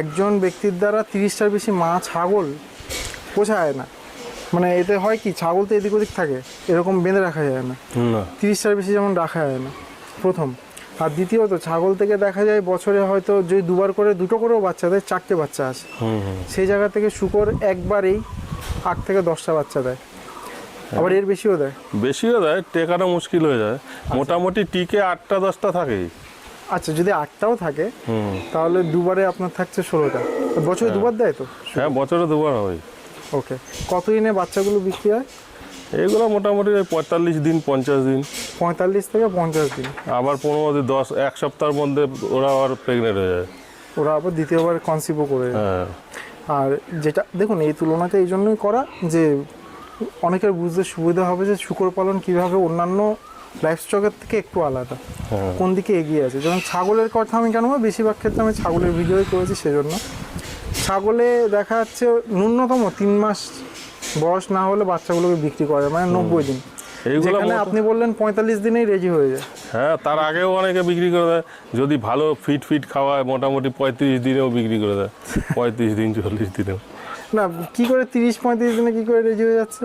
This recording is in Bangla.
একজন ব্যক্তির দ্বারা তিরিশটার বেশি মা ছাগল পোষা পোষায় না। মানে এতে হয় কি ছাগল তো এদিক ওদিক থাকে এরকম বেঁধে রাখা যায় না। তিরিশটার বেশি যেমন রাখা যায় না প্রথম। আর দ্বিতীয়ত ছাগল থেকে দেখা যায় বছরে হয়তো যদি দুবার করে দুটো করেও বাচ্চা দেয় চারটে বাচ্চা আসে। সেই জায়গা থেকে শুকর একবারেই আট থেকে দশটা বাচ্চা দেয়। আবার এর বেশিও দেয়। বেশিও দেয় টেকাটা মুশকিল হয়ে যায়। মোটামুটি টিকে আটটা দশটা থাকেই। আচ্ছা যদি আটটাও থাকে তাহলে দুবারে আপনার থাকছে ষোলোটা। বছরে দুবার দেয় তো? হ্যাঁ বছরে দুবার হয়। ওকে। কত দিনে বাচ্চাগুলো বিক্রি হয়? এইগুলো মোটামুটি পঁয়তাল্লিশ দিন পঞ্চাশ দিন। পঁয়তাল্লিশ থেকে পঞ্চাশ দিন। আবার পনেরো দিন দশ এক সপ্তাহের মধ্যে ওরা আবার প্রেগনেন্ট হয়ে যায়। ওরা আবার দ্বিতীয়বার কনসিভও করে হ্যাঁ। আর যেটা দেখুন এই তুলনাটা এই জন্যই করা যে অনেকের বুঝতে সুবিধা হবে যে শুকর পালন কীভাবে অন্যান্য লাইফ স্টকের থেকে একটু আলাদা। হ্যাঁ। কোন দিকে এগিয়ে আছে? যেমন ছাগলের কথা আমি কেন বেশিরভাগ ক্ষেত্রে আমি ছাগলের ভিডিওই করেছি সেজন্য। ছাগলে দেখা যাচ্ছে ন্যূনতম তিন মাস বয়স না হলে বাচ্চাগুলোকে বিক্রি করে মানে নব্বই দিন। যেখানে আপনি বললেন পঁয়তাল্লিশ দিনেই রেডি হয়ে যায়। হ্যাঁ তার আগেও অনেকে বিক্রি করে দেয়। যদি ভালো ফিট ফিট খাওয়ায় মোটামুটি পঁয়ত্রিশ দিনেও বিক্রি করে দেয়। পঁয়ত্রিশ দিন চল্লিশ দিনেও। না কি করে তিরিশ পঁয়ত্রিশ দিনে কি করে রেডি হয়ে যাচ্ছে?